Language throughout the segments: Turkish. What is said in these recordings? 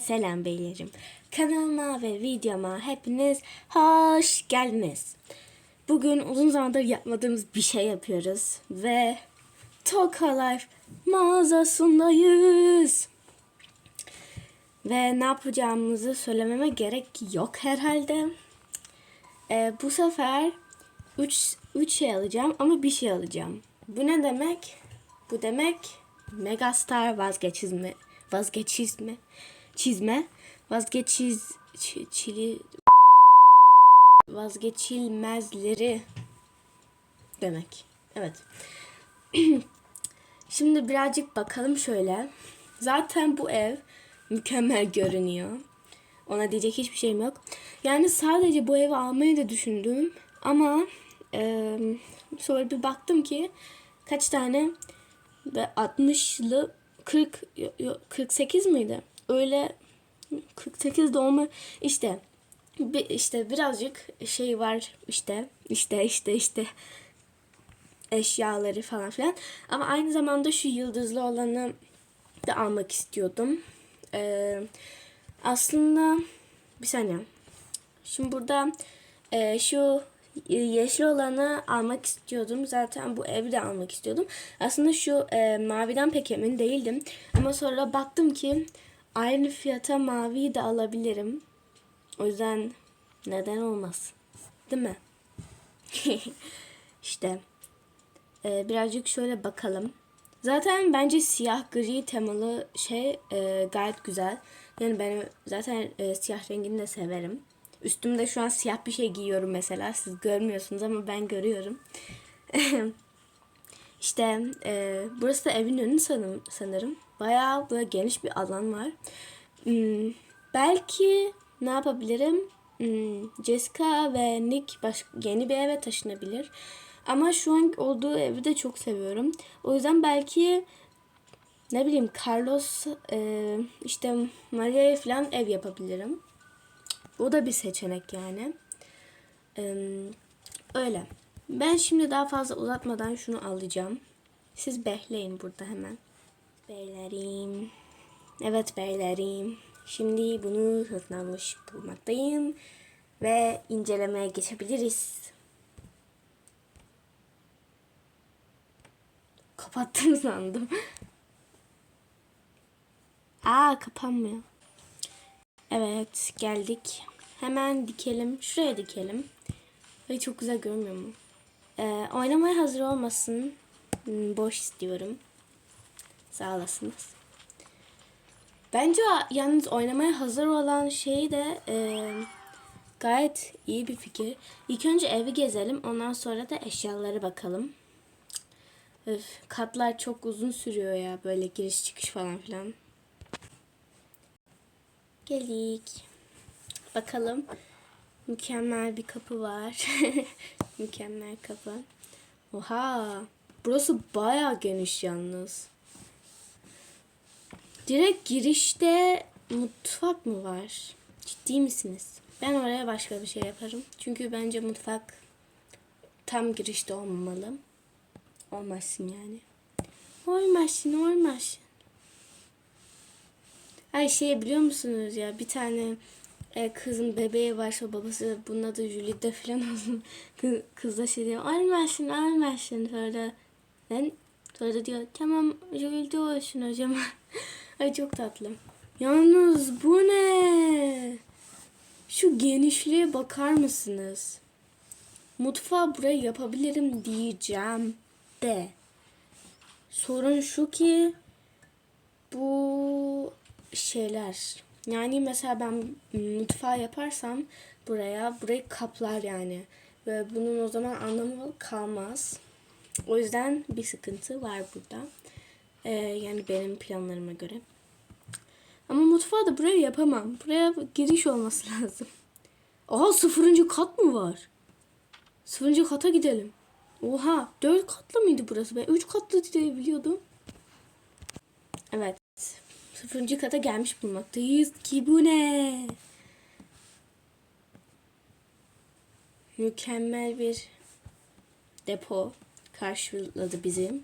Selam beylerim. Kanalıma ve videoma hepiniz hoş geldiniz. Bugün uzun zamandır yapmadığımız bir şey yapıyoruz ve Toka Life mağazasındayız. Ve ne yapacağımızı söylememe gerek yok herhalde. Ee, bu sefer 3 3 şey alacağım ama bir şey alacağım. Bu ne demek? Bu demek Megastar vazgeçizme vazgeçizme çizme vazgeçiz çi- çili vazgeçilmezleri demek. Evet. Şimdi birazcık bakalım şöyle. Zaten bu ev mükemmel görünüyor. Ona diyecek hiçbir şeyim yok. Yani sadece bu evi almayı da düşündüm. Ama e, sonra bir baktım ki kaç tane ve 60'lı 40 yo- yo- 48 miydi? Öyle 48 doğumu işte bir, işte birazcık şey var işte işte işte işte eşyaları falan filan. Ama aynı zamanda şu yıldızlı olanı da almak istiyordum. Ee, aslında bir saniye. Şimdi burada e, şu yeşil olanı almak istiyordum. Zaten bu evi de almak istiyordum. Aslında şu e, maviden pek emin değildim. Ama sonra baktım ki aynı fiyata maviyi de alabilirim. O yüzden neden olmaz? Değil mi? işte e, birazcık şöyle bakalım. Zaten bence siyah gri temalı şey e, gayet güzel. Yani ben zaten e, siyah rengini de severim. Üstümde şu an siyah bir şey giyiyorum mesela. Siz görmüyorsunuz ama ben görüyorum. işte e, burası da evin önü sanırım. sanırım. Bayağı böyle geniş bir alan var. Hmm, belki ne yapabilirim? Hmm, Jessica ve Nick baş, yeni bir eve taşınabilir. Ama şu an olduğu evi de çok seviyorum. O yüzden belki ne bileyim Carlos e, işte Maria'ya falan ev yapabilirim. O da bir seçenek yani. Ee, öyle. Ben şimdi daha fazla uzatmadan şunu alacağım. Siz bekleyin burada hemen. Beylerim. Evet beylerim. Şimdi bunu almış bulmaktayım. Ve incelemeye geçebiliriz. Kapattım sandım. Aa kapanmıyor. Evet geldik. Hemen dikelim. Şuraya dikelim. Ay çok güzel görünmüyor mu? Ee, oynamaya hazır olmasın. Hmm, Boş istiyorum. Sağ olasınız. Bence yalnız oynamaya hazır olan şey de e, gayet iyi bir fikir. İlk önce evi gezelim. Ondan sonra da eşyalara bakalım. Öf, katlar çok uzun sürüyor ya. Böyle giriş çıkış falan filan. Geldik. Bakalım. Mükemmel bir kapı var. Mükemmel kapı. Oha. Burası bayağı geniş yalnız. Direkt girişte mutfak mı var? Ciddi misiniz? Ben oraya başka bir şey yaparım. Çünkü bence mutfak tam girişte olmamalı. Olmasın yani. Olmasın, olmasın. Ay şey biliyor musunuz ya bir tane e, kızın bebeği varsa babası bunun adı Jülide falan olsun. Kız, kız da şey diyor ölmesin ölmesin sonra ben sonra diyor tamam Jülide olsun hocam. Ay çok tatlı. Yalnız bu ne? Şu genişliğe bakar mısınız? Mutfağı buraya yapabilirim diyeceğim de. Sorun şu ki bu şeyler. Yani mesela ben mutfağı yaparsam buraya burayı kaplar yani. Ve bunun o zaman anlamı kalmaz. O yüzden bir sıkıntı var burada. Ee, yani benim planlarıma göre. Ama mutfağı da buraya yapamam. Buraya giriş olması lazım. Aha sıfırıncı kat mı var? Sıfırıncı kata gidelim. Oha dört katlı mıydı burası? Ben üç katlı diye biliyordum. Evet. Sıfırıncı kata gelmiş bulmaktayız ki bu ne? Mükemmel bir depo karşıladı bizi.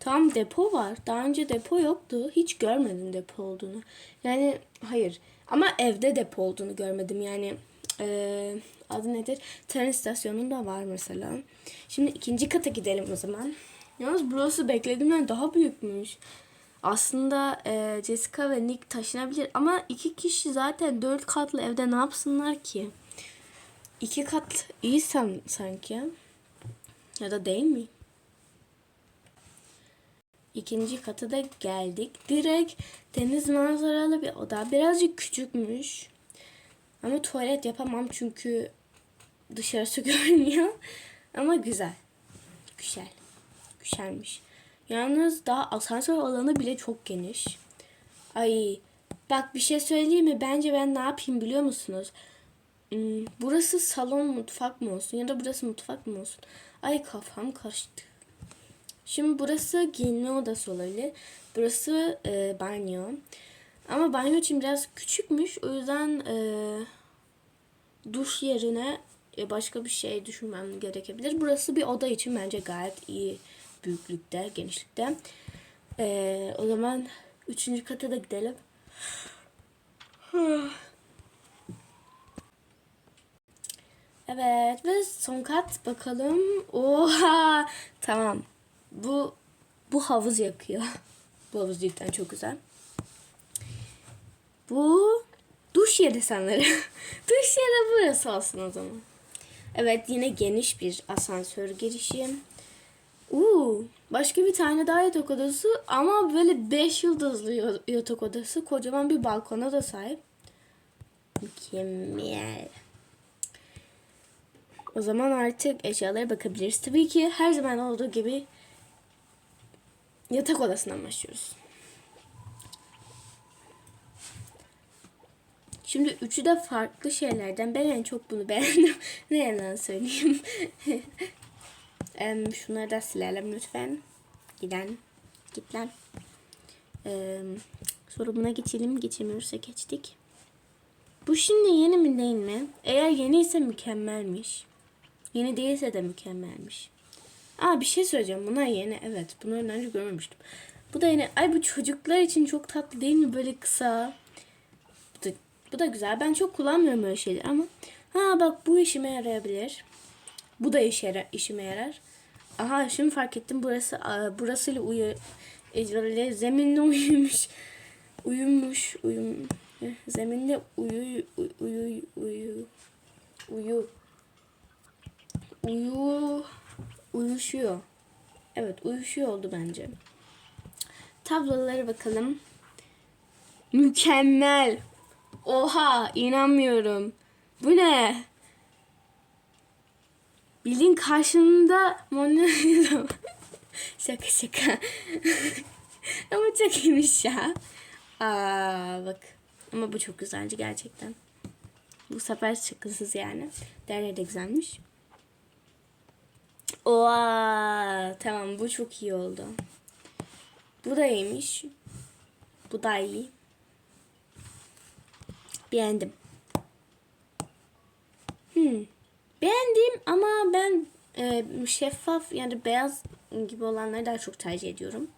Tam depo var. Daha önce depo yoktu. Hiç görmedim depo olduğunu. Yani hayır. Ama evde depo olduğunu görmedim. Yani eee, adı nedir? Tren istasyonunda var mesela. Şimdi ikinci kata gidelim o zaman. Yalnız burası beklediğimden daha büyükmüş. Aslında eee, Jessica ve Nick taşınabilir ama iki kişi zaten dört katlı evde ne yapsınlar ki? İki kat iyi san sanki. Ya da değil mi? İkinci katı da geldik. Direkt deniz manzaralı bir oda. Birazcık küçükmüş. Ama tuvalet yapamam çünkü dışarısı görünüyor. Ama güzel. Güzel. Güzelmiş. Yalnız daha asansör alanı bile çok geniş. Ay bak bir şey söyleyeyim mi? Bence ben ne yapayım biliyor musunuz? Hmm, burası salon mutfak mı olsun ya da burası mutfak mı olsun? Ay kafam karıştı. Şimdi burası giyinme odası olabilir. Burası e, banyo. Ama banyo için biraz küçükmüş. O yüzden e, duş yerine e, başka bir şey düşünmem gerekebilir. Burası bir oda için bence gayet iyi büyüklükte, genişlikte. E, o zaman üçüncü kata da gidelim. Evet ve son kat bakalım. Oha tamam. Bu bu havuz yakıyor. bu havuz cidden çok güzel. Bu duş yeri sanırım. duş yeri burası olsun o zaman. Evet yine geniş bir asansör girişi. Uuu başka bir tane daha yatak odası ama böyle 5 yıldızlı yatak odası. Kocaman bir balkona da sahip. Mükemmel. O zaman artık eşyalara bakabiliriz. Tabii ki her zaman olduğu gibi yatak odasından başlıyoruz. Şimdi üçü de farklı şeylerden. Ben en çok bunu beğendim. ne yalan söyleyeyim. Em, Şunları da silelim lütfen. Giden. Git lan. Em, Sonra buna geçelim. Geçemiyorsa geçtik. Bu şimdi yeni mi değil mi? Eğer yeni ise mükemmelmiş. Yeni değilse de mükemmelmiş. Aa bir şey söyleyeceğim. Bunlar yeni. Evet. Bunları önce görmemiştim. Bu da yeni. Ay bu çocuklar için çok tatlı değil mi? Böyle kısa. Bu da, bu da güzel. Ben çok kullanmıyorum öyle şeyleri ama. Ha bak bu işime yarayabilir. Bu da işe, yara- işime yarar. Aha şimdi fark ettim. Burası burasıyla uyu e, böyle zeminle uyumuş. Uyumuş. Uyum. Zeminle uyu uyu uyu uyu. Uyu uyu uyuşuyor. Evet uyuşuyor oldu bence. Tablolara bakalım. Mükemmel. Oha inanmıyorum. Bu ne? Bilin karşında Mona Lisa. şaka şaka. Ama çok iyiymiş ya. Aa bak. Ama bu çok güzeldi gerçekten. Bu sefer şakasız yani. Derler de güzelmiş. Oha tamam bu çok iyi oldu. Bu da iyiymiş. Bu da iyi. Beğendim. Hmm. Beğendim ama ben e, şeffaf yani beyaz gibi olanları daha çok tercih ediyorum.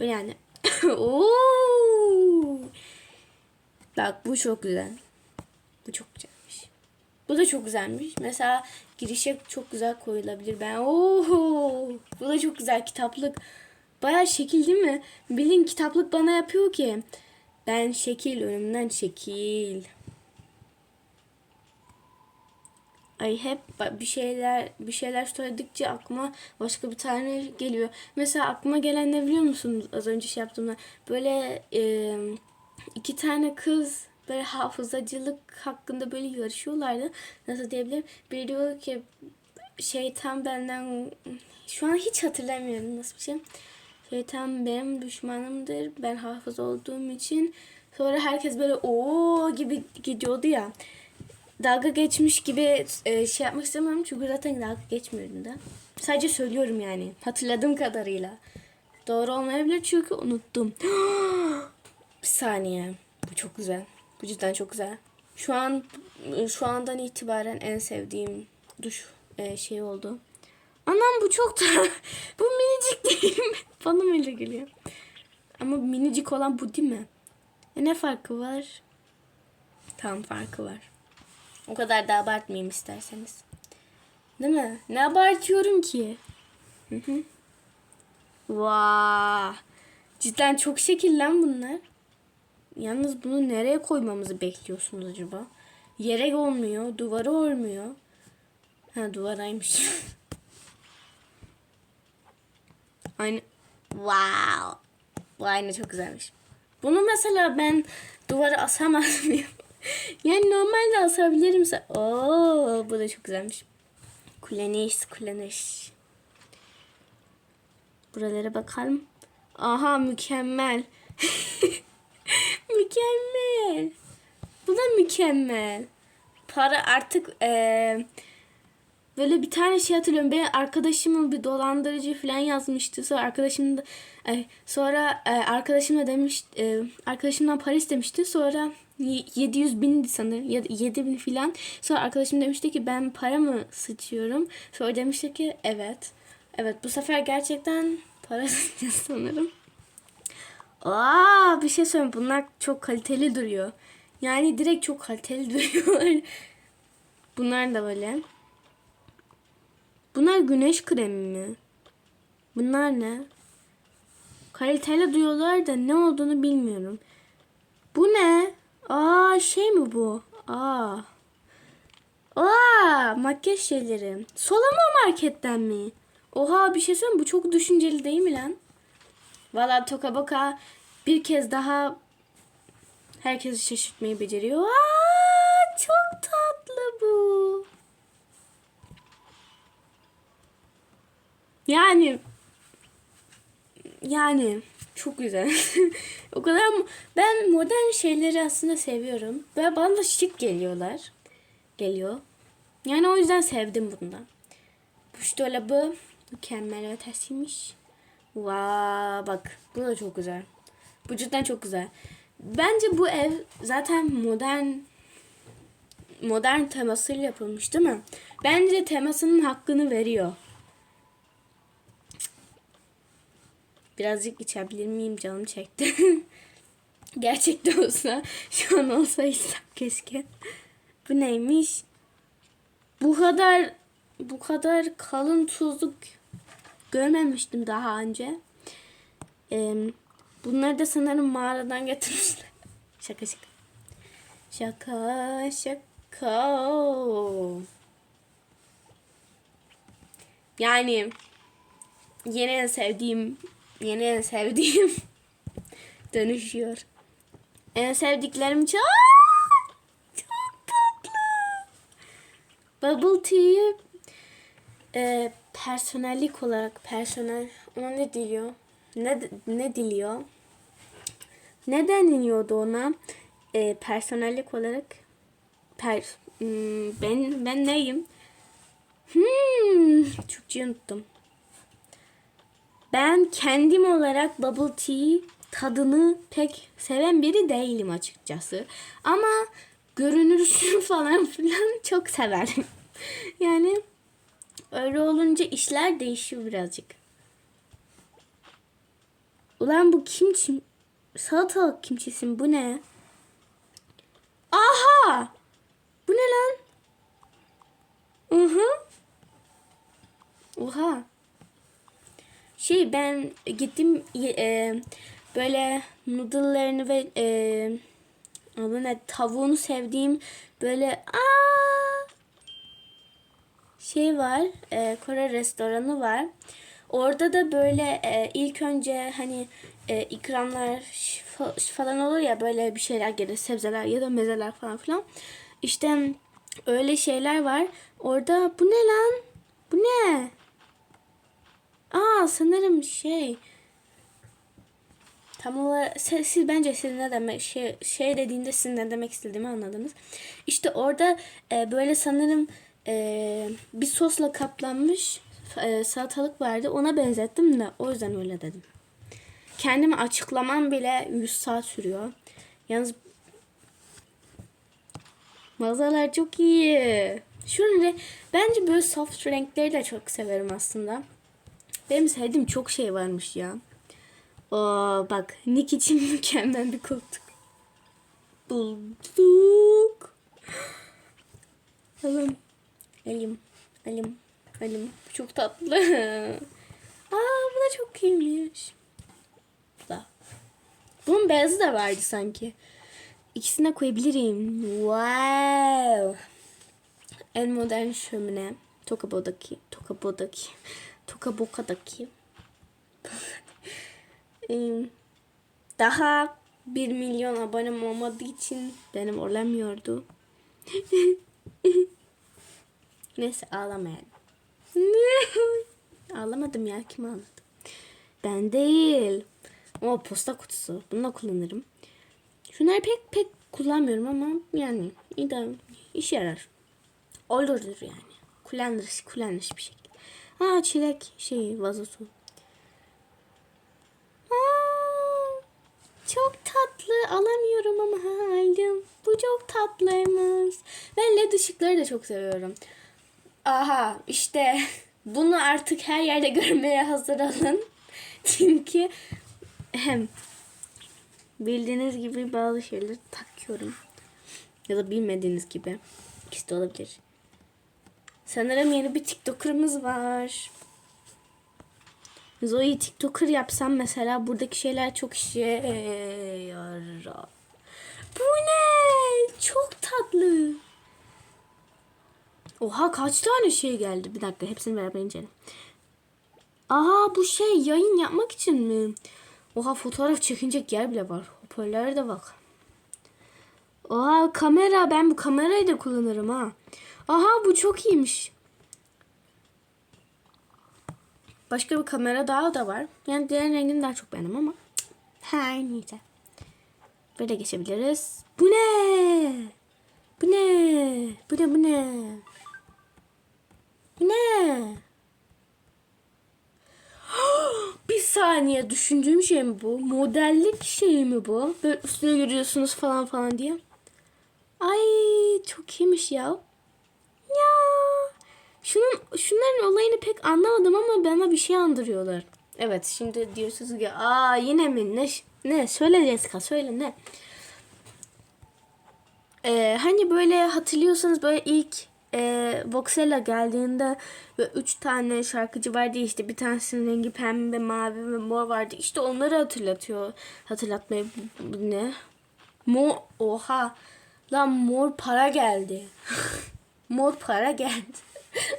Yani Oo! Bak bu çok güzel. Bu çok güzelmiş. Bu da çok güzelmiş. Mesela girişe çok güzel koyulabilir. Ben ooo bu da çok güzel kitaplık. Baya şekil değil mi? Bilin kitaplık bana yapıyor ki. Ben şekil önümden şekil. Ay hep bir şeyler bir şeyler söyledikçe aklıma başka bir tane geliyor. Mesela aklıma gelen ne biliyor musunuz? Az önce şey yaptığımda böyle e, iki tane kız böyle hafızacılık hakkında böyle yarışıyorlardı. Nasıl diyebilirim? Biri diyor ki şeytan benden şu an hiç hatırlamıyorum nasıl bir şey. Şeytan benim düşmanımdır. Ben hafız olduğum için. Sonra herkes böyle o gibi gidiyordu ya dalga geçmiş gibi e, şey yapmak istemiyorum çünkü zaten dalga geçmiyorum da. Sadece söylüyorum yani hatırladığım kadarıyla. Doğru olmayabilir çünkü unuttum. Bir saniye. Bu çok güzel. Bu cidden çok güzel. Şu an şu andan itibaren en sevdiğim duş e, şey oldu. Anam bu çok da bu minicik değil mi? Bana öyle geliyor? Ama minicik olan bu değil mi? E ne farkı var? Tam farkı var. O kadar da abartmayayım isterseniz. Değil mi? Ne abartıyorum ki? Vaa. Cidden çok şekil lan bunlar. Yalnız bunu nereye koymamızı bekliyorsunuz acaba? Yere olmuyor, duvara olmuyor. Ha duvaraymış. Aynı. Wow. Bu ayna çok güzelmiş. Bunu mesela ben duvara asamaz mıyım? yani normalde asabilirim. Oo, bu da çok güzelmiş. Kuleniş, kuleniş. Buralara bakalım. Aha mükemmel. mükemmel. Bu da mükemmel. Para artık eee Böyle bir tane şey hatırlıyorum. Benim arkadaşımın bir dolandırıcı falan yazmıştı. Sonra arkadaşım da ay, sonra e, arkadaşım da demiş e, arkadaşımdan para istemişti. Sonra y- 700 bindi sanırım ya da 7 bin falan. Sonra arkadaşım demişti ki ben para mı sıçıyorum? Sonra demişti ki evet. Evet bu sefer gerçekten para sıçacağız sanırım. Aa bir şey söyleyeyim. Bunlar çok kaliteli duruyor. Yani direkt çok kaliteli duruyorlar. Bunlar da böyle. Bunlar güneş kremi mi? Bunlar ne? Kaliteli diyorlar da ne olduğunu bilmiyorum. Bu ne? Aa şey mi bu? Aa. Aa makyaj şeyleri. Solama marketten mi? Oha bir şey söyleyeyim bu çok düşünceli değil mi lan? Valla Toka Boka bir kez daha herkesi şaşırtmayı beceriyor. Aa, çok tatlı bu. Yani yani çok güzel. o kadar ben modern şeyleri aslında seviyorum ve bana da şık geliyorlar. Geliyor. Yani o yüzden sevdim bundan. Buş dolabı mükemmel ötesiymiş. Vaa bak bu da çok güzel. Bu cidden çok güzel. Bence bu ev zaten modern modern temasıyla yapılmış değil mi? Bence temasının hakkını veriyor. Birazcık içebilir miyim canım çekti. Gerçekten olsa şu an olsa içsem keşke. Bu neymiş? Bu kadar bu kadar kalın tuzluk görmemiştim daha önce. Ee, bunları da sanırım mağaradan getirmişler. şaka şaka. Şaka şaka. Yani yeni en sevdiğim yeni en sevdiğim dönüşüyor. En sevdiklerim çok çok tatlı. Bubble Tea'yı e, personellik olarak personel ona ne diliyor? Ne ne diliyor? Ne deniliyordu ona? E, personellik olarak per, hmm, ben ben neyim? Hmm, Türkçeyi unuttum. Ben kendim olarak bubble tea tadını pek seven biri değilim açıkçası. Ama görünüşünü falan filan çok severim. yani öyle olunca işler değişiyor birazcık. Ulan bu kimçi? Salatalık kimçisi mi? Bu ne? Aha! Bu ne lan? Hı hı. Oha. Şey ben gittim e, böyle noodle'larını ve e, ne tavuğunu sevdiğim böyle aa şey var e, Kore restoranı var. Orada da böyle e, ilk önce hani e, ikramlar fa- falan olur ya böyle bir şeyler gelir sebzeler ya da mezeler falan filan. İşte öyle şeyler var. Orada bu ne lan? Bu ne? Aa sanırım şey tam olarak siz bence siz ne demek şey şey dediğinde sizin ne demek istediğimi anladınız. İşte orada e, böyle sanırım e, bir sosla kaplanmış e, salatalık vardı. Ona benzettim de o yüzden öyle dedim. Kendimi açıklamam bile 100 saat sürüyor. Yalnız Mağazalar çok iyi. Şöyle bence böyle soft renkleri de çok severim aslında. Benim sevdiğim çok şey varmış ya. Oo, bak Nick için mükemmel bir koltuk. Bulduk. Alım. Elim. Elim. Elim. Çok tatlı. Aa bu da çok iyiymiş. Da. Bunun beyazı da vardı sanki. İkisine koyabilirim. Wow. En modern şömine. Tokabo'daki. Tokabo'daki. Tokaboka'daki. Daha 1 milyon abonem olmadığı için benim olamıyordu. Neyse ağlamayalım. Ağlamadım ya kim ağladı? Ben değil. O posta kutusu. Bunu da kullanırım. Şunları pek pek kullanmıyorum ama yani idare işe yarar. Olurdur yani. Kullanılır, kullanılır bir şekilde. Ha çilek şey vazosu. Aa, çok tatlı. Alamıyorum ama aldım. Bu çok tatlıymış. Ben led ışıkları da çok seviyorum. Aha işte bunu artık her yerde görmeye hazır olun. Çünkü hem bildiğiniz gibi bazı şeyleri takıyorum. Ya da bilmediğiniz gibi. İkisi de olabilir. Sanırım yeni bir TikToker'ımız var. Zoe TikToker yapsam mesela buradaki şeyler çok işe yarar. Bu ne? Çok tatlı. Oha kaç tane şey geldi? Bir dakika hepsini beraber inceleyelim. Aha bu şey yayın yapmak için mi? Oha fotoğraf çekinecek yer bile var. Hoparlöre de bak. Oha kamera ben bu kamerayı da kullanırım ha. Aha bu çok iyiymiş. Başka bir kamera daha da var. Yani diğer rengini daha çok beğendim ama. Her neyse. Böyle geçebiliriz. Bu ne? Bu ne? Bu ne bu ne? Ne? Bir saniye düşündüğüm şey mi bu? Modellik şey mi bu? Böyle üstüne görüyorsunuz falan falan diye. Ay çok iyiymiş ya. Ya. Şunun şunların olayını pek anlamadım ama bana bir şey andırıyorlar. Evet şimdi diyorsunuz ki aa yine mi ne ne söyle Jessica söyle ne? Ee, hani böyle hatırlıyorsanız böyle ilk e, Voxella geldiğinde ve üç tane şarkıcı vardı işte bir tanesinin rengi pembe, mavi ve mor vardı. İşte onları hatırlatıyor. Hatırlatmayı ne? Mor oha. Lan mor para geldi. mor para geldi.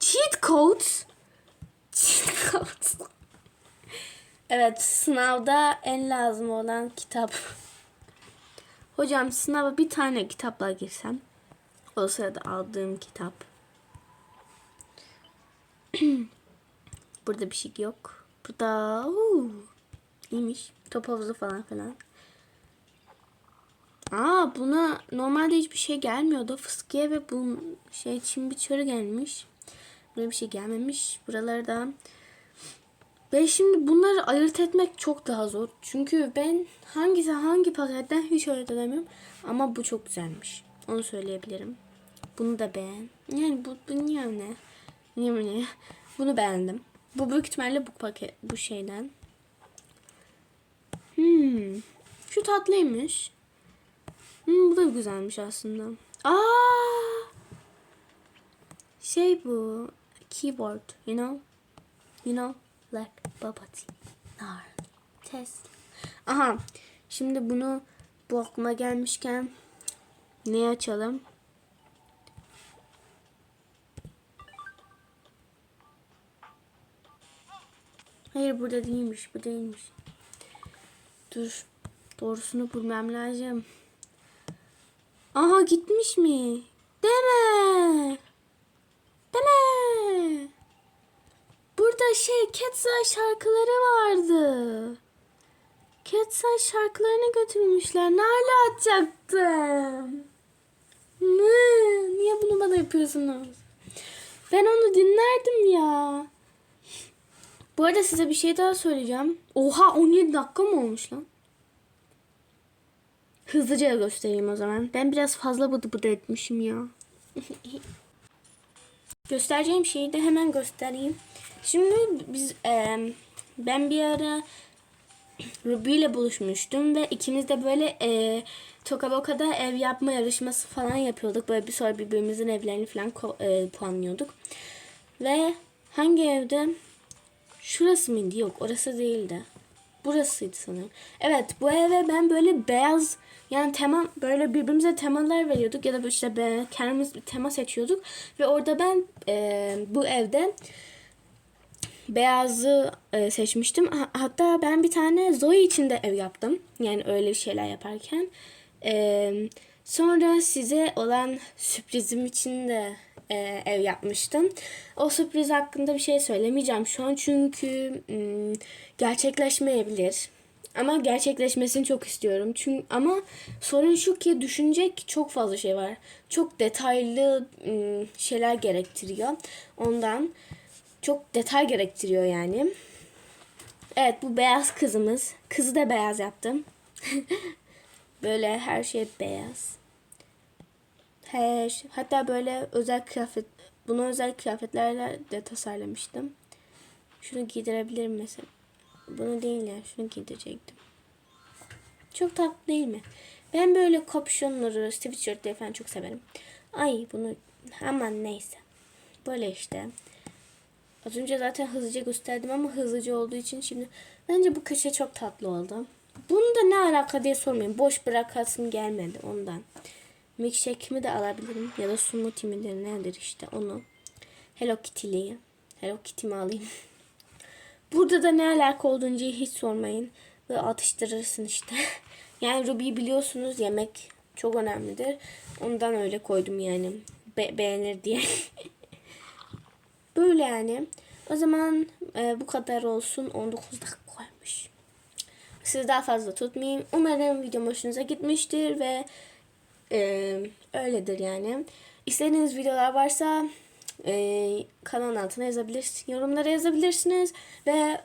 Cheat codes. Cheat codes. Evet sınavda en lazım olan kitap. Hocam sınava bir tane kitapla girsem. O sırada aldığım kitap. Burada bir şey yok. Burada uu, iyiymiş. Top havuzu falan filan. Aa buna normalde hiçbir şey gelmiyordu. Fıskiye ve bu şey çim biçörü gelmiş. Buraya bir şey gelmemiş. Buralarda ben şimdi bunları ayırt etmek çok daha zor. Çünkü ben hangisi hangi paketten hiç ayırt edemiyorum. Ama bu çok güzelmiş. Onu söyleyebilirim. Bunu da beğen. Yani bu, bu niye ne? Niye ne? Bunu beğendim. Bu büyük ihtimalle bu paket bu şeyden. Hmm. Şu tatlıymış. Hmm, bu da güzelmiş aslında. Aa! Şey bu. Keyboard, you know? You know? Like bubble tea. Nar. Test. Aha. Şimdi bunu bu aklıma gelmişken ne açalım? Hayır burada değilmiş. Bu değilmiş. Dur. Doğrusunu bulmam lazım. Aha gitmiş mi? Deme. Deme. Burada şey Ketsay şarkıları vardı. Ketsay şarkılarını götürmüşler. Nerede atacaktım? Ne? Niye bunu bana yapıyorsunuz? Ben onu dinlerdim ya. Bu arada size bir şey daha söyleyeceğim. Oha 17 dakika mı olmuş lan? Hızlıca göstereyim o zaman. Ben biraz fazla bıdı bıdı etmişim ya. Göstereceğim şeyi de hemen göstereyim. Şimdi biz eee ben bir ara Ruby ile buluşmuştum ve ikimiz de böyle e, Tokaboka'da ev yapma yarışması falan yapıyorduk. Böyle bir sonra birbirimizin evlerini falan e, puanlıyorduk. Ve hangi evde? Şurası mıydı? Yok orası değildi. Burasıydı sanırım. Evet bu eve ben böyle beyaz yani tema böyle birbirimize temalar veriyorduk ya da işte be, kendimiz bir tema seçiyorduk ve orada ben e, bu evde beyazı e, seçmiştim. Ha- hatta ben bir tane Zoe için de ev yaptım. Yani öyle şeyler yaparken. E, sonra size olan sürprizim için de e, ev yapmıştım. O sürpriz hakkında bir şey söylemeyeceğim şu an çünkü mm, gerçekleşmeyebilir. Ama gerçekleşmesini çok istiyorum. Çünkü ama sorun şu ki düşünecek çok fazla şey var. Çok detaylı mm, şeyler gerektiriyor. Ondan çok detay gerektiriyor yani. Evet bu beyaz kızımız. Kızı da beyaz yaptım. böyle her şey beyaz. Her şey- hatta böyle özel kıyafet bunu özel kıyafetlerle de tasarlamıştım. Şunu giydirebilirim mesela. Bunu değil ya şunu giydirecektim. Çok tatlı değil mi? Ben böyle kapşonları, sweatshirtleri falan çok severim. Ay bunu aman neyse. Böyle işte. Az önce zaten hızlıca gösterdim ama hızlıca olduğu için şimdi bence bu köşe çok tatlı oldu. Bunu da ne alaka diye sormayın. Boş bırakasım gelmedi ondan. Milkshake'imi de alabilirim ya da smoothie midir nedir işte onu. Hello Kitty'liyi. Hello Kitty'mi alayım. Burada da ne alaka olduğunu hiç sormayın. Böyle atıştırırsın işte. yani Ruby biliyorsunuz yemek çok önemlidir. Ondan öyle koydum yani. Be- beğenir diye. Böyle yani. O zaman e, bu kadar olsun. 19 dakika koymuş. Sizi daha fazla tutmayayım. Umarım videom hoşunuza gitmiştir ve e, öyledir yani. İstediğiniz videolar varsa e, kanalın altına yazabilirsiniz. Yorumlara yazabilirsiniz. Ve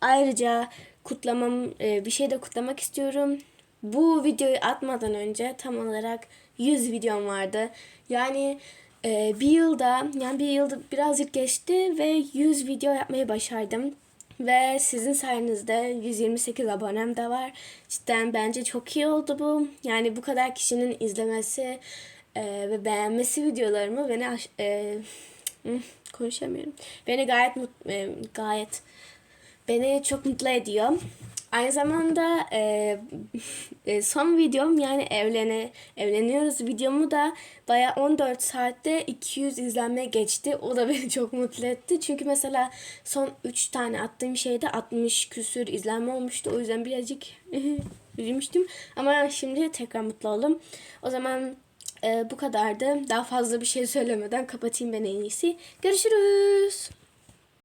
ayrıca kutlamam e, bir şey de kutlamak istiyorum. Bu videoyu atmadan önce tam olarak 100 videom vardı. Yani e, bir yılda yani bir yılda birazcık geçti ve 100 video yapmayı başardım. Ve sizin sayenizde 128 abonem de var. Cidden bence çok iyi oldu bu. Yani bu kadar kişinin izlemesi e, ve beğenmesi videolarımı beni e, konuşamıyorum. Beni gayet mut- e, gayet beni çok mutlu ediyor. Aynı zamanda e, e, son videom yani evlene evleniyoruz videomu da baya 14 saatte 200 izlenme geçti. O da beni çok mutlu etti. Çünkü mesela son 3 tane attığım şeyde 60 küsür izlenme olmuştu. O yüzden birazcık üzülmüştüm. Ama şimdi tekrar mutlu oldum. O zaman e, bu kadardı. Daha fazla bir şey söylemeden kapatayım ben en iyisi. Görüşürüz.